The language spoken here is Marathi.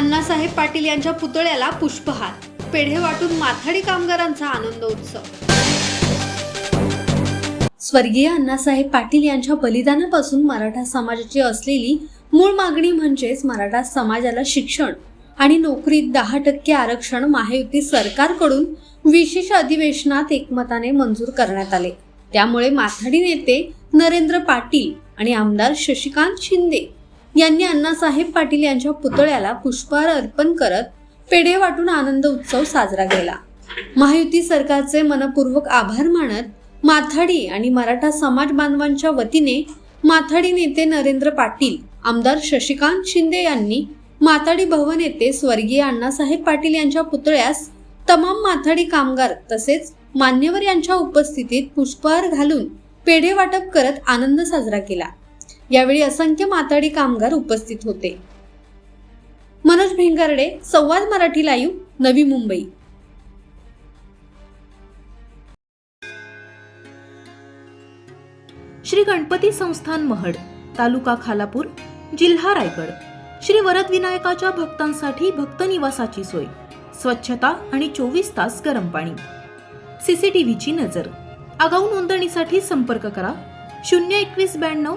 अण्णासाहेब पाटील यांच्या पुतळ्याला पुष्पहार. पेढे वाटून माथाडी कामगारांचा आनंद उत्सव. स्वर्गीय अण्णासाहेब पाटील यांच्या बलिदानापासून मराठा समाजाची असलेली मूळ मागणी म्हणजेच मराठा समाजाला शिक्षण आणि नोकरीत दहा टक्के आरक्षण महायुती सरकारकडून विशेष अधिवेशनात एकमताने मंजूर करण्यात आले. त्यामुळे माथाडी नेते नरेंद्र पाटील आणि आमदार शशिकांत शिंदे यांनी अण्णासाहेब पाटील यांच्या पुतळ्याला पुष्पहार अर्पण करत पेढे वाटून आनंद उत्सव साजरा केला. महायुती सरकारचे मनपूर्वक आभार मानत माथाडी आणि मराठा समाज बांधवांच्या वतीने माथाडी नेते नरेंद्र पाटील आमदार शशिकांत शिंदे यांनी माथाडी भवन येथे स्वर्गीय अण्णासाहेब पाटील यांच्या पुतळ्यास तमाम माथाडी कामगार तसेच मान्यवर यांच्या उपस्थितीत पुष्पहार घालून पेढे वाटप करत आनंद साजरा केला. यावेळी असंख्य माथाडी कामगार उपस्थित होते. मनोज भेंगारडे संवाद मराठी लाईव्ह नवी मुंबई. श्री गणपती संस्थान महड तालुका खालापूर जिल्हा रायगड. श्री वरद विनायकाच्या भक्तांसाठी भक्त निवासाची सोय स्वच्छता आणि चोवीस तास गरम पाणी. सीसीटीव्हीची नजर. आगाऊ नोंदणीसाठी संपर्क करा शून्य एकवीस ब्याण्णव